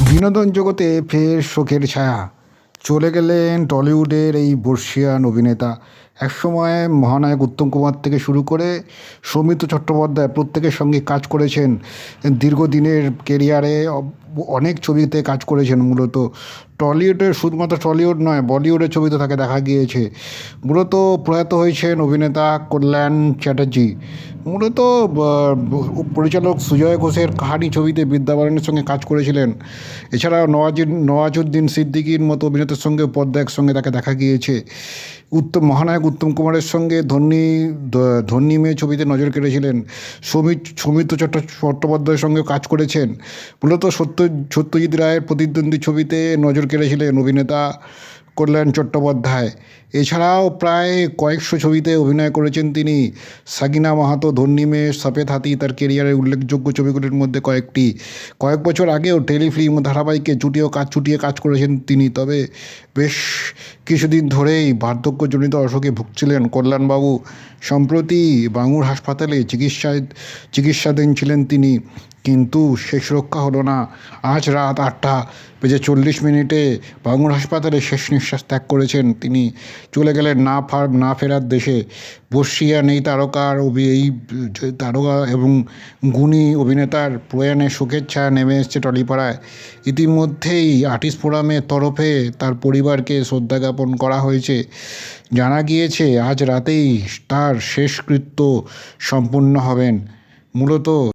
বিনোদন জগতে ফের শোকের ছায়া। চলে গেলেন টলিউডের এই বর্ষিয়ান অভিনেতা একসময় মহানায়ক উত্তম কুমার থেকে শুরু করে সৌমিত্র চট্টোপাধ্যায় প্রত্যেকের সঙ্গে কাজ করেছেন। দীর্ঘদিনের কেরিয়ারে অনেক ছবিতে কাজ করেছেন মূলত। টলিউডের শুধুমাত্র টলিউড নয়, বলিউডের ছবিতে তাকে দেখা গিয়েছে। মূলত প্রয়াত হয়েছেন অভিনেতা কল্যাণ চ্যাটার্জি। মূলত পরিচালক সুজয় ঘোষের কাহানি ছবিতে বিদ্যাবারণের সঙ্গে কাজ করেছিলেন। এছাড়াও নওয়াজুদ্দিন নওয়াজুদ্দিন সিদ্দিকির মতো অভিনেতার সঙ্গে পর্দার সঙ্গে তাকে দেখা গিয়েছে। উত্তম, মহানায়ক উত্তম কুমারের সঙ্গে ধন্যী ধন্যী মেয়ে ছবিতে নজর কেড়েছিলেন। সৌমিত সৌমিত্র চট্ট, চট্টোপাধ্যায়ের সঙ্গে কাজ করেছেন। মূলত সত্য, সত্যজিৎ রায়ের প্রতিদ্বন্দ্বী ছবিতে নজর কেড়েছিলেন অভিনেতা কল্যাণ চট্টোপাধ্যায়। এছাড়াও প্রায় কয়েকশো ছবিতে অভিনয় করেছেন তিনি। সাগিনা মাহাতো ধন্যী মেয়ে সফেদ হাতি তার কেরিয়ারের উল্লেখযোগ্য ছবিগুলির মধ্যে কয়েকটি। কয়েক বছর আগেও টেলিফিল্ম ধারাবাহিকে চুটিয়েও কাজ চুটিয়ে কাজ করেছেন তিনি। তবে বেশ কিছুদিন ধরেই বার্ধক্যজনিত অসুখে ভুগছিলেন কল্যাণবাবু। সম্প্রতি বাঙুর হাসপাতালে চিকিৎসায় চিকিৎসাধীন ছিলেন তিনি। কিন্তু শেষ রক্ষা হলো না। আজ রাত আটটা বেজে চল্লিশ মিনিটে বাঙুর হাসপাতালে শেষ নিঃশ্বাস ত্যাগ করেছেন তিনি। চলে গেলেন না ফার, না ফেরার দেশে। বর্ষিয়া নেই তারকার এই তারকা এবং গুণী অভিনেতার প্রয়াণে শোকের ছায়া নেমে এসছে টলিপাড়ায়। ইতিমধ্যেই আর্টিস্ট ফোরামের তরফে তার পরিবারকে শ্রদ্ধা জ্ঞাপন করা হয়েছে। জানা গিয়েছে, আজ রাতেই তার শেষকৃত্য সম্পূর্ণ হবেন। মূলত